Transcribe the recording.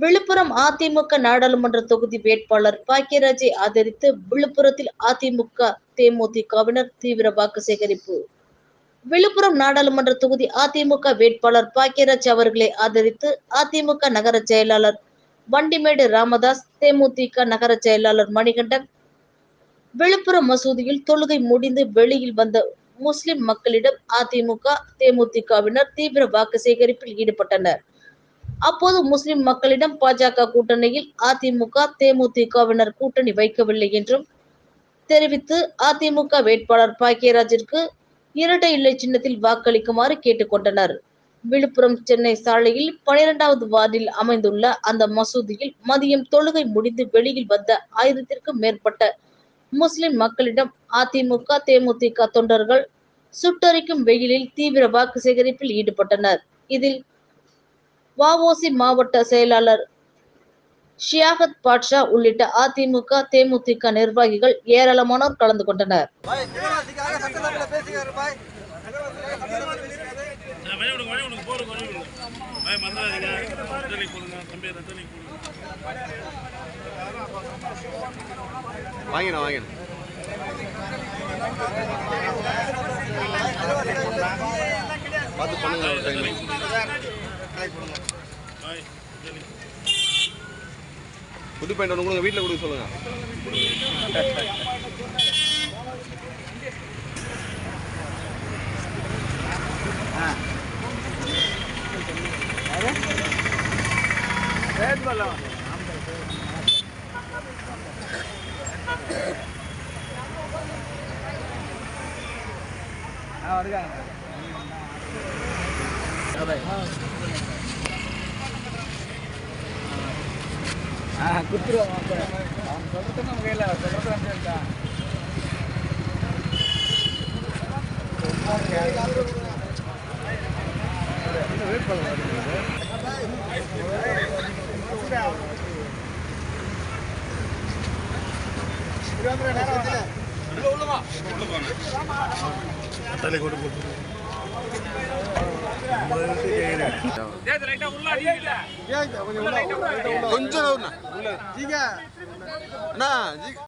விழுப்புரம் அதிமுக நாடாளுமன்ற தொகுதி வேட்பாளர் பாக்கியராஜை ஆதரித்து விழுப்புரத்தில் அதிமுக தேமுதிகவினர் தீவிர வாக்கு சேகரிப்பு. விழுப்புரம் நாடாளுமன்ற தொகுதி அதிமுக வேட்பாளர் பாக்கியராஜ் அவர்களை ஆதரித்து அதிமுக நகர செயலாளர் வண்டிமேடு ராமதாஸ் தேமுதிக நகர செயலாளர் மணிகண்டன். விழுப்புரம் மசூதியில் தொழுகை முடிந்து வெளியில் வந்த முஸ்லிம் மக்களிடம் அதிமுக தேமுதிகவினர் தீவிர வாக்கு சேகரிப்பில் ஈடுபட்டனர். அப்போது முஸ்லிம் மக்களிடம் பாஜக கூட்டணியில் அதிமுக தேமுதிகவினர் கூட்டணி வைக்கவில்லை என்றும் தெரிவித்து அதிமுக வேட்பாளர் பாக்கியராஜிற்கு இரட்டை இலை சின்னத்தில் வாக்களிக்குமாறு கேட்டுக்கொண்டனர். விழுப்புரம் சென்னை சாலையில் பனிரெண்டாவது வார்டில் அமைந்துள்ள அந்த மசூதியில் மதியம் தொழுகை முடிந்து வெளியில் வந்த ஆயிரத்திற்கும் மேற்பட்ட முஸ்லிம் மக்களிடம் அதிமுக தேமுதிக தொண்டர்கள் சுட்டரிக்கும் வெயிலில் தீவிர வாக்கு சேகரிப்பில் ஈடுபட்டனர். இதில் வஉசி மாவட்ட செயலாளர் ஷியாகத் பாட்ஷா உள்ளிட்ட அதிமுக தேமுதிக நிர்வாகிகள் ஏராளமானோர் கலந்து கொண்டனர். பாய் தீவிரவாதிக்காக சட்டசபையில் பேசுகிறார் புது பேண்ட் ஒன்று கொடுங்க வீட்டில் கொடுக்க சொல்லுங்க. ரேட் பண்ணலாம் ஆ வருகாங்க சரி புது பெயிண்ட் ஒன்று கொடுங்க வீட்டில் கொடுக்க சொல்லுங்க ரத்தனை கொண்டு போட்டு கொஞ்சம்